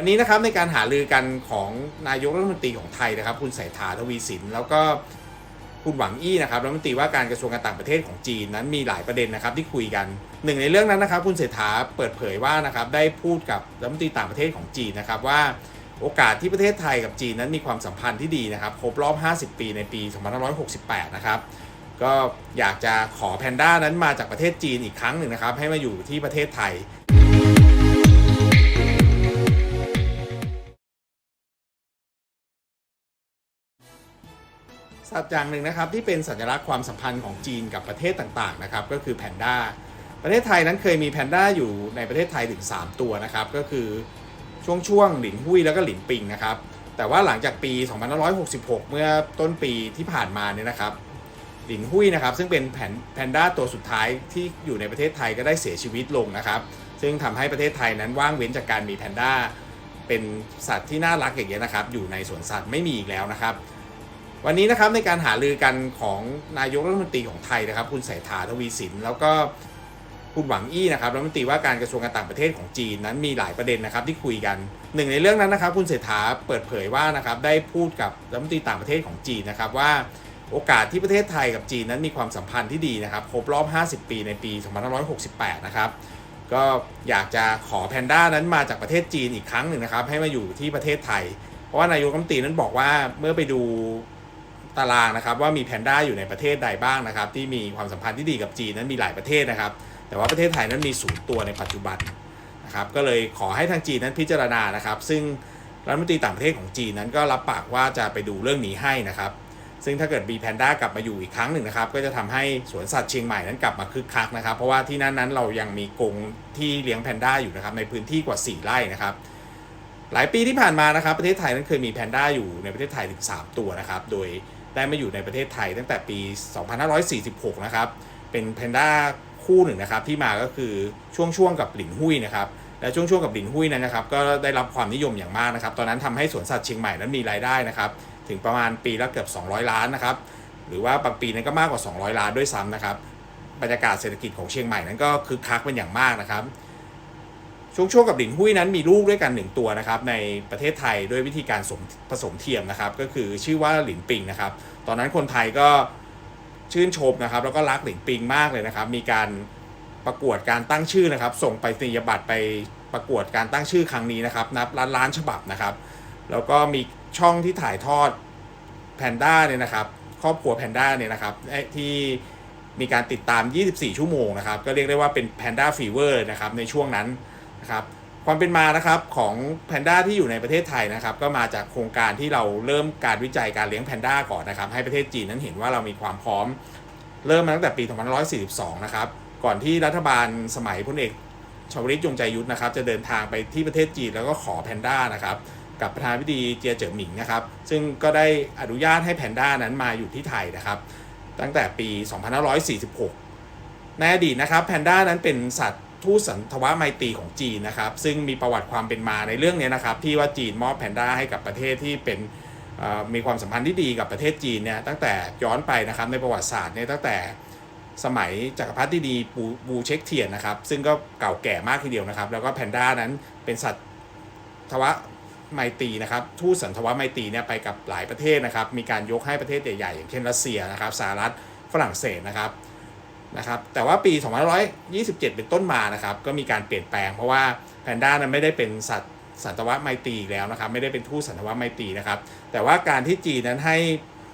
วันนี้นะครับในการหารือกันของนายกรัฐมนตรีของไทยนะครับ คุณเศรษฐาทวีสิน แล้วก็คุณหวังอี้นะครับรัฐมนตรีว่าการกระทรวงการต่างประเทศของจีนนั้นมีหลายประเด็นนะครับที่คุยกันหนึ่งในเรื่องนั้นนะครับ คุณเศรษฐาเปิดเผยว่านะครับได้พูดกับรัฐมนตรีต่างประเทศของจีนนะครับว่าโอกาสที่ประเทศไทยกับจีนนั้นมีความสัมพันธ์ที่ดีนะครับครบรอบ 50 ปีในปี 2568 นะครับก็อยากจะขอแพนด้านั้นมาจากประเทศจีนอีกครั้งหนึ่งนะครับให้มาอยู่ที่ประเทศไทย สัตว์อย่างหนึ่งนะครับที่เป็นสัญลักษณ์ความสัมพันธ์ของจีนกับประเทศต่างๆนะครับก็คือแพนด้าประเทศไทยนั้นเคยมีแพนด้าอยู่ในประเทศไทยถึง 3 ตัวนะครับก็คือช่วงช่วงๆหลินหุ้ยแล้วก็หลินปิงนะครับแต่ว่าหลังจากปี 2566 เมื่อต้นปีที่ผ่านมาเนี่ยนะครับหลินหุ้ยนะครับซึ่งเป็นแพนด้าตัวสุดท้ายที่อยู่ในประเทศไทยก็ได้เสียชีวิตลงนะครับซึ่งทำให้ประเทศไทยนั้นว่างเว้นจากการมีแพนด้าเป็นสัตว์ที่น่ารักอย่างเงี้ยนะครับอยู่ในสวนสัตว์ไม่มีอีกแล้วนะครับ วันนี้นะครับในการหารือกันของนายกรัฐมนตรีของไทยนะครับ คุณเศรษฐาทวีสิน แล้วก็คุณหวังอี้นะครับรัฐมนตรีว่าการกระทรวงการต่างประเทศของจีนนั้นมีหลายประเด็นนะครับที่คุยกันหนึ่งในเรื่องนั้นนะครับ คุณเศรษฐาเปิดเผยว่านะครับได้พูดกับรัฐมนตรีต่างประเทศของจีนนะครับว่าโอกาสที่ประเทศไทยกับจีนนั้นมีความสัมพันธ์ที่ดีนะครับครบรอบ 50 ปีในปี 2568 นะครับก็อยากจะขอแพนด้านั้นมาจากประเทศจีนอีกครั้งหนึ่งนะครับให้มาอยู่ที่ประเทศไทย เพราะว่านายกรัฐมนตรีนั้นบอกว่าเมื่อไปดู ตารางนะครับว่ามีแพนด้าอยู่ในประเทศใดบ้างนะครับที่มีความสัมพันธ์ที่ดีกับจีนนั้นมีหลายประเทศนะครับ แต่ว่าประเทศไทยนั้นมีศูนย์ตัวในปัจจุบันนะครับก็เลยขอให้ทางจีนนั้นพิจารณานะครับ ซึ่งรัฐมนตรีต่างประเทศของจีนนั้นก็รับปากว่าจะไปดูเรื่องนี้ให้นะครับ ซึ่งถ้าเกิดมีแพนด้ากลับมาอยู่อีกครั้งหนึ่งนะครับ ก็จะทำให้สวนสัตว์เชียงใหม่นั้นกลับมาคึกคักนะครับ เพราะว่าที่นั่นนั้นเรายังมีกรงที่เลี้ยงแพนด้าอยู่นะครับในพื้นที่กว่า 4 ไร่นะครับ หลายปีที่ผ่านมานะครับ ประเทศไทยนั้นเคยมีแพนด้าอยู่ในประเทศไทยถึง 3 ตัวนะครับ โดย ได้มาอยู่ในประเทศไทยตั้งแต่ปี 2546 นะครับ เป็นแพนด้าคู่หนึ่งนะครับที่มาก็คือช่วงช่วงๆกับหลินหุ้ยนะครับและช่วงช่วงๆกับหลินหุ้ยนั้นนะครับก็ได้รับความนิยมอย่างมากนะครับ ตอนนั้นทำให้สวนสัตว์เชียงใหม่นั้นมีรายได้นะครับถึงประมาณปีละเกือบ 200 ล้านนะครับหรือว่าบางปีนั้นก็มากกว่า 200 ล้านด้วยซ้ำนะครับบรรยากาศเศรษฐกิจของเชียงใหม่นั้นก็คึกคักเป็นอย่างมากนะครับ ช่วงช่วงกับหลินหุ้ยนั้นมีลูกด้วยกันหนึ่งตัวนะครับในประเทศไทยด้วยวิธีการผสมเทียมนะครับ ก็คือชื่อว่าหลินปิงนะครับ ตอนนั้นคนไทยก็ชื่นชมนะครับ แล้วก็รักหลินปิงมากเลยนะครับ มีการประกวดการตั้งชื่อนะครับ ส่งไปสนียบัตรไปประกวดการตั้งชื่อครั้งนี้นะครับ นับล้านล้านฉบับนะครับ แล้วก็มีช่องที่ถ่ายทอดแพนด้าเนี่ยนะครับ ครอบครัวแพนด้าเนี่ยนะครับที่มีการติดตาม 24 ชั่วโมงนะครับ ก็เรียกได้ว่าเป็นแพนด้าฟีเวอร์นะครับในช่วงนั้น นะครับความเป็นมานะครับของแพนด้าที่อยู่ในประเทศไทยนะครับ ก็มาจากโครงการที่เราเริ่มการวิจัยการเลี้ยงแพนด้าก่อนนะครับ ให้ประเทศจีนนั้นเห็นว่าเรามีความพร้อม เริ่มมาตั้งแต่ปี 2542 นะครับ ก่อนที่รัฐบาลสมัยพลเอกชวลิตยงใจยุทธนะครับ จะเดินทางไปที่ประเทศจีนแล้วก็ขอแพนด้านะครับกับประธานาธิบดีเจียเจ๋อหมิงนะครับ ซึ่งก็ได้อนุญาตให้แพนด้านั้นมาอยู่ที่ไทยนะครับ ตั้งแต่ปี 2546 ในอดีตนะครับแพนด้านั้นเป็นสัตว์ ทูตสันทวไมตรีของจีนนะครับ ซึ่งมีประวัติความเป็นมาในเรื่องนี้นะครับ ที่ว่าจีนมอบแพนด้าให้กับประเทศที่เป็นมีความสัมพันธ์ที่ดีกับประเทศจีนเนี่ยตั้งแต่ย้อนไปนะครับในประวัติศาสตร์เนี่ยตั้งแต่สมัยจักรพรรดิดีบูบูเช็คเทียนนะครับ ซึ่งก็เก่าแก่มากทีเดียวนะครับ แล้วก็แพนด้านั้นเป็นสัตว์ทวไมตรีนะครับทูตสันทวไมตรีเนี่ยไปกับหลายประเทศนะครับ มีการยกให้ประเทศใหญ่ๆอย่างเช่นรัสเซียนะครับสหรัฐฝรั่งเศสนะครับ นะครับแต่ว่าปี 2527 เป็นต้นมานะครับก็มีการเปลี่ยนแปลง เพราะว่าแพนด้านั้นไม่ได้เป็นสัตว์สันตวไมตรีอีกแล้วนะครับไม่ได้เป็นทูตสันตวไมตรีนะครับแต่ว่าการที่จีนนั้นให้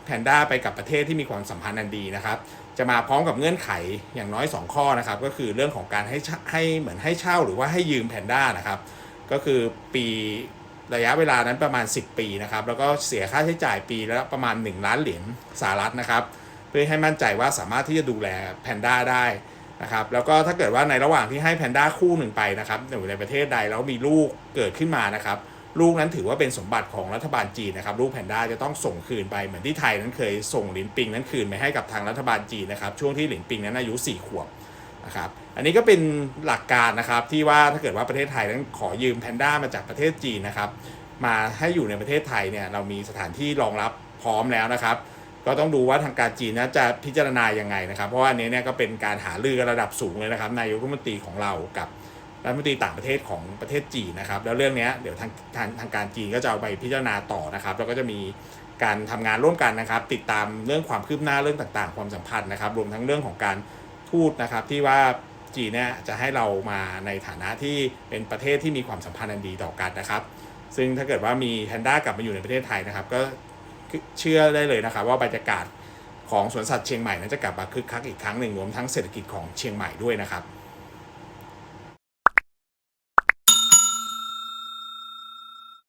แพนด้าไปกับประเทศที่มีความสัมพันธ์อันดีนะครับจะมาพร้อมกับเงื่อนไขอย่างน้อย 2 ข้อนะครับก็คือเรื่องของการให้ให้เหมือนให้เช่าหรือว่าให้ยืมแพนด้านะครับก็คือปีระยะเวลานั้นประมาณ 10 ปีนะครับแล้วก็เสียค่าใช้จ่ายปีละประมาณ 1 ล้านเหรียญสหรัฐนะครับ พื่อให้มั่นใจว่าสามารถที่จะดูแลแพนด้าได้นะครับแล้วก็ถ้าเกิดว่าในระหว่างที่ให้แพนด้าคู่หนึ่งไปนะครับอยู่ในประเทศใดแล้วมีลูกเกิดขึ้นมานะครับ ลูกนั้นถือว่าเป็นสมบัติของรัฐบาลจีนนะครับลูกแพนด้าจะต้องส่งคืนไปเหมือนที่ไทยนั้นเคยส่งหลินปิงนั้นคืนไปให้กับทางรัฐบาลจีนนะครับช่วงที่หลินปิงนั้นอายุ 4 ขวบนะครับอันนี้ก็เป็นหลักการนะครับที่ว่าถ้าเกิดว่าประเทศไทยนั้นขอยืมแพนด้ามาจากประเทศจีนนะครับมาให้อยู่ในประเทศไทยเนี่ยเรามีสถานที่รองรับพร้อมแล้วนะครับ ก็ต้องดูว่าทางการจีนนะจะพิจารณายังไงนะครับ เพราะว่าอันนี้เนี่ยก็เป็นการหารือกระดับสูงเลยนะครับนายกรัฐมนตรีของเรากับรัฐมนตรีต่างประเทศของประเทศจีนนะครับ แล้วเรื่องนี้เดี๋ยวทางทางทางการจีนก็จะเอาไปพิจารณาต่อนะครับแล้วก็จะมีการทำงานร่วมกันนะครับ ติดตามเรื่องความคืบหน้าเรื่องต่างๆ ความสัมพันธ์นะครับ รวมทั้งเรื่องของการทูตนะครับที่ว่าจีนเนี่ยจะให้เรามาในฐานะที่เป็นประเทศที่มีความสัมพันธ์อันดีต่อกันนะครับ ซึ่งถ้าเกิดว่ามีแพนด้ากลับมาอยู่ในประเทศไทยนะครับ ก็ เชื่อได้เลยนะครับว่าบรรยากาศของสวนสัตว์เชียงใหม่นั้นจะกลับมาคึกคักอีกครั้งหนึ่งรวมทั้งเศรษฐกิจของเชียงใหม่ด้วยนะครับ